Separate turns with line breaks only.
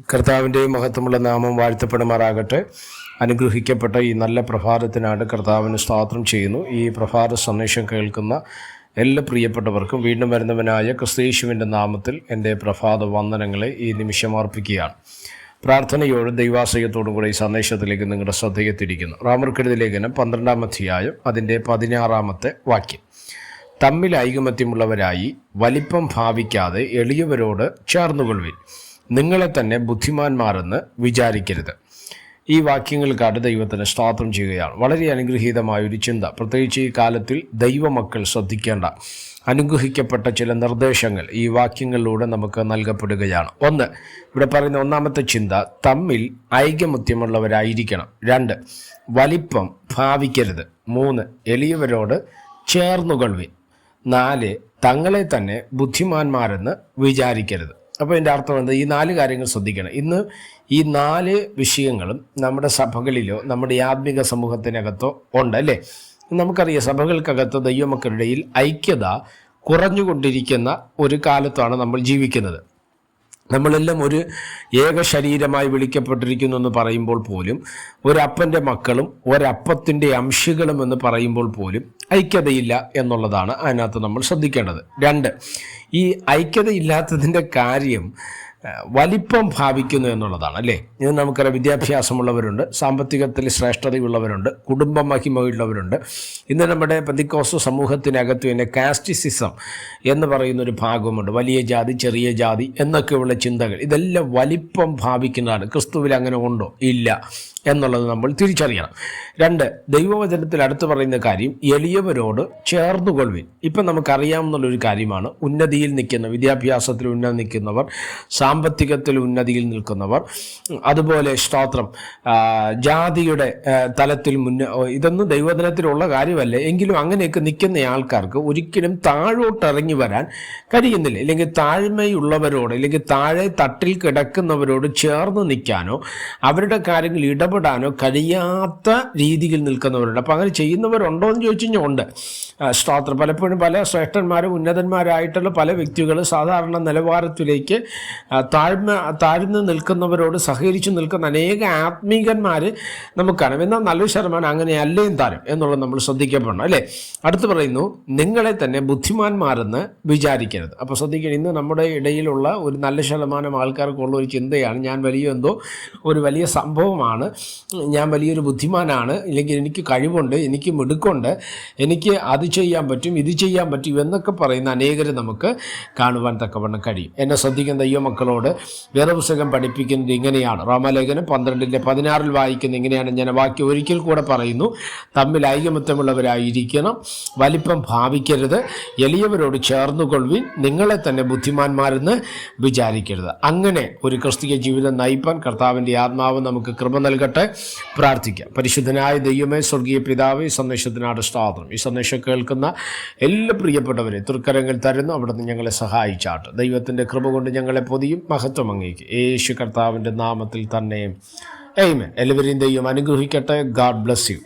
കർത്താവിന്റെയും മഹത്വമുള്ള നാമം വാഴ്ത്തപ്പെടുമാറാകട്ടെ. അനുഗ്രഹിക്കപ്പെട്ട ഈ നല്ല പ്രഭാതത്തിനാണ് കർത്താവിന് സ്തോത്രം ചെയ്യുന്നു. ഈ പ്രഭാത സന്ദേശം കേൾക്കുന്ന എല്ലാ പ്രിയപ്പെട്ടവർക്കും വീണ്ടും വരുന്നവനായ ക്രിസ്തീശുവിന്റെ നാമത്തിൽ എന്റെ പ്രഭാത വന്ദനങ്ങളെ ഈ നിമിഷം അർപ്പിക്കുകയാണ്. പ്രാർത്ഥനയോടും ദൈവാശ്രയത്തോടും കൂടെ ഈ സന്ദേശത്തിലേക്ക് നിങ്ങളുടെ ശ്രദ്ധയെ തിരിക്കുന്നു റാമർക്കെഴുതി ലേഖനം പന്ത്രണ്ടാം അധ്യായം അതിന്റെ പതിനാറാമത്തെ വാക്യം. തമ്മിൽ ഐകമത്യമുള്ളവരായി വലിപ്പം ഭാവിക്കാതെ എളിയവരോട് ചേർന്നുകൊള്ളുവിൻ. നിങ്ങളെ തന്നെ ബുദ്ധിമാന്മാരെന്ന് വിചാരിക്കരുത്. ഈ വാക്യങ്ങൾക്കാട്ട് ദൈവത്തിന് സ്തോത്രം ചെയ്യുകയാണ്. വളരെ അനുഗ്രഹീതമായ ഒരു ചിന്ത. പ്രത്യേകിച്ച് ഈ കാലത്തിൽ ദൈവമക്കൾ ശ്രദ്ധിക്കേണ്ട അനുഗ്രഹിക്കപ്പെട്ട ചില നിർദ്ദേശങ്ങൾ ഈ വാക്യങ്ങളിലൂടെ നമുക്ക് നൽകപ്പെടുകയാണ്. ഒന്ന് ഇവിടെ പറയുന്ന ഒന്നാമത്തെ ചിന്ത തമ്മിൽ ഐകമത്യമുള്ളവരായിരിക്കണം. രണ്ട് വലിപ്പം ഭാവിക്കരുത്. മൂന്ന് എളിയവരോട് ചേർന്നുകൊള്ളുവിൻ. നാല് തങ്ങളെ തന്നെ ബുദ്ധിമാന്മാരെന്ന് വിചാരിക്കരുത്. അപ്പോൾ എന്റെ അർത്ഥം എന്താ? ഈ നാല് കാര്യങ്ങൾ ശ്രദ്ധിക്കണം. ഇന്ന് ഈ നാല് വിഷയങ്ങളും നമ്മുടെ സഭകളിലോ നമ്മുടെ ആത്മിക സമൂഹത്തിനകത്തോ ഉണ്ട് അല്ലേ? നമുക്കറിയാം സഭകൾക്കകത്ത് ദൈവമക്കളുടെയിൽ ഐക്യത കുറഞ്ഞുകൊണ്ടിരിക്കുന്ന ഒരു കാലത്താണ് നമ്മൾ ജീവിക്കുന്നത്. നമ്മളെല്ലാം ഒരു ഏക ശരീരമായി വിളിക്കപ്പെട്ടിരിക്കുന്നു എന്ന് പറയുമ്പോൾ പോലും ഒരപ്പന്റെ മക്കളും ഒരപ്പത്തിന്റെ അംശികളും എന്ന് പറയുമ്പോൾ പോലും ഐക്യതയില്ല എന്നുള്ളതാണ് അതിനകത്ത് നമ്മൾ ശ്രദ്ധിക്കേണ്ടത്. രണ്ട് ഈ ഐക്യതയില്ലാത്തതിന്റെ കാര്യം വലിപ്പം ഭാവിക്കുന്നു എന്നുള്ളതാണ് അല്ലേ? ഇത് നമുക്കറിയാം വിദ്യാഭ്യാസമുള്ളവരുണ്ട് സാമ്പത്തികത്തിൽ ശ്രേഷ്ഠതയുള്ളവരുണ്ട് കുടുംബ മഹിമയുള്ളവരുണ്ട് ഇന്ന് നമ്മുടെ പ്രതിക്കോസ് സമൂഹത്തിനകത്ത് തന്നെ കാസ്റ്റിസിസം എന്ന് പറയുന്ന ഒരു ഭാഗമുണ്ട് വലിയ ജാതി ചെറിയ ജാതി എന്നൊക്കെയുള്ള ചിന്തകൾ. ഇതെല്ലാം വലിപ്പം ഭാവിക്കുന്നതാണ്. ക്രിസ്തുവിൽ അങ്ങനെ ഉണ്ടോ? ഇല്ല. എന്നുള്ളത് നമ്മൾ തിരിച്ചറിയണം. രണ്ട് ദൈവവചനത്തിൽ അടുത്ത് പറയുന്ന കാര്യം എളിയവരോട് ചേർന്നുകൊള്ളുവിൻ. ഇപ്പം നമുക്കറിയാവുന്നുള്ളൊരു കാര്യമാണ്. ഉന്നതിയിൽ നിൽക്കുന്ന വിദ്യാഭ്യാസത്തിൽ ഉന്നതി നിൽക്കുന്നവർ സാമ്പത്തികത്തിൽ ഉന്നതിയിൽ നിൽക്കുന്നവർ അതുപോലെ സ്തോത്രം ജാതിയുടെ തലത്തിൽ മുന്ന ഇതൊന്നും ദൈവവചനത്തിലുള്ള കാര്യമല്ല. എങ്കിലും അങ്ങനെയൊക്കെ നിൽക്കുന്ന ആൾക്കാർക്ക് ഒരിക്കലും താഴോട്ടിറങ്ങി വരാൻ കഴിയുന്നില്ല. ഇല്ലെങ്കിൽ താഴ്മയുള്ളവരോട് അല്ലെങ്കിൽ താഴെ തട്ടിൽ കിടക്കുന്നവരോട് ചേർന്ന് നിൽക്കാനോ അവരുടെ കാര്യങ്ങൾ ഇടപെടാനോ കഴിയാത്ത രീതിയിൽ നിൽക്കുന്നവരുണ്ട്. അപ്പോൾ അങ്ങനെ ചെയ്യുന്നവരുണ്ടോ എന്ന് ചോദിച്ചു കഴിഞ്ഞാൽ ഉണ്ട്. സ്തോത്രം പലപ്പോഴും പല ശ്രേഷ്ഠന്മാരും ഉന്നതന്മാരായിട്ടുള്ള പല വ്യക്തികൾ സാധാരണ നിലവാരത്തിലേക്ക് താഴ്മ താഴ്ന്നു നിൽക്കുന്നവരോട് സഹകരിച്ചു നിൽക്കുന്ന അനേക ആത്മീകന്മാർ നമുക്ക് കാണാം. എന്നാൽ നല്ലൊരു ശതമാനം അങ്ങനെ അല്ലേയും താരം എന്നുള്ളത് നമ്മൾ ശ്രദ്ധിക്കപ്പെടണം അല്ലേ? അടുത്ത് പറയുന്നു നിങ്ങളെ തന്നെ ബുദ്ധിമാന്മാരെന്ന് വിചാരിക്കരുത്. അപ്പോൾ ശ്രദ്ധിക്കണം ഇന്ന് നമ്മുടെ ഇടയിലുള്ള ഒരു നല്ല ശതമാനം ആൾക്കാർക്കുള്ള ഒരു ചിന്തയാണ് ഞാൻ വലിയ എന്തോ ഒരു വലിയ സംഭവമാണ്. ഞാൻ വലിയൊരു ബുദ്ധിമാനാണ്. ഇല്ലെങ്കിൽ എനിക്ക് കഴിവുണ്ട് എനിക്ക് മിടുക്കുണ്ട് എനിക്ക് അത് ചെയ്യാൻ പറ്റും ഇത് ചെയ്യാൻ പറ്റും എന്നൊക്കെ പറയുന്ന അനേകർ നമുക്ക് കാണുവാൻ തക്കവണ്ണം കഴിയും. എന്നെ ശ്രദ്ധിക്കുന്ന ദൈവമക്കളോട് വേദപുസ്തകം പഠിപ്പിക്കുന്നത് ഇങ്ങനെയാണ്. റോമാലേഖനം പന്ത്രണ്ടിന്റെ പതിനാറിൽ വായിക്കുന്നത് ഇങ്ങനെയാണ് ഞാൻ വാക്യം ഒരിക്കൽ കൂടെ പറയുന്നു. തമ്മിൽ ഐകമത്വമുള്ളവരായിരിക്കണം. വലിപ്പം ഭാവിക്കരുത്. എളിയവരോട് ചേർന്നുകൊള്ളുവിൻ. നിങ്ങളെ തന്നെ ബുദ്ധിമാന്മാരെന്ന് വിചാരിക്കരുത്. അങ്ങനെ ഒരു ക്രിസ്തീയ ജീവിതം നയിപ്പാൻ കർത്താവിന്റെ ആത്മാവ് നമുക്ക് കൃപ നൽകട്ടെ. പ്രാർത്ഥിക്കാം. പരിശുദ്ധനായ ദൈവമേ സ്വർഗീയ പിതാവ് ഈ സന്ദേശത്തിനാട് സ്വാതന്ത്ര്യം ഈ സന്ദേശം കേൾക്കുന്ന എല്ലാ പ്രിയപ്പെട്ടവരെ തൃക്കരങ്ങൾ തരുന്നു. അവിടുന്ന് ഞങ്ങളെ സഹായിച്ചാട്ട്. ദൈവത്തിന്റെ കൃപ കൊണ്ട് ഞങ്ങളെ പൊതിയും മഹത്വം അങ്ങേക്ക്. യേശു കർത്താവിന്റെ നാമത്തിൽ തന്നെ. എയ്മേ എല്ലാവരെയും ദൈവം അനുഗ്രഹിക്കട്ടെ. God bless you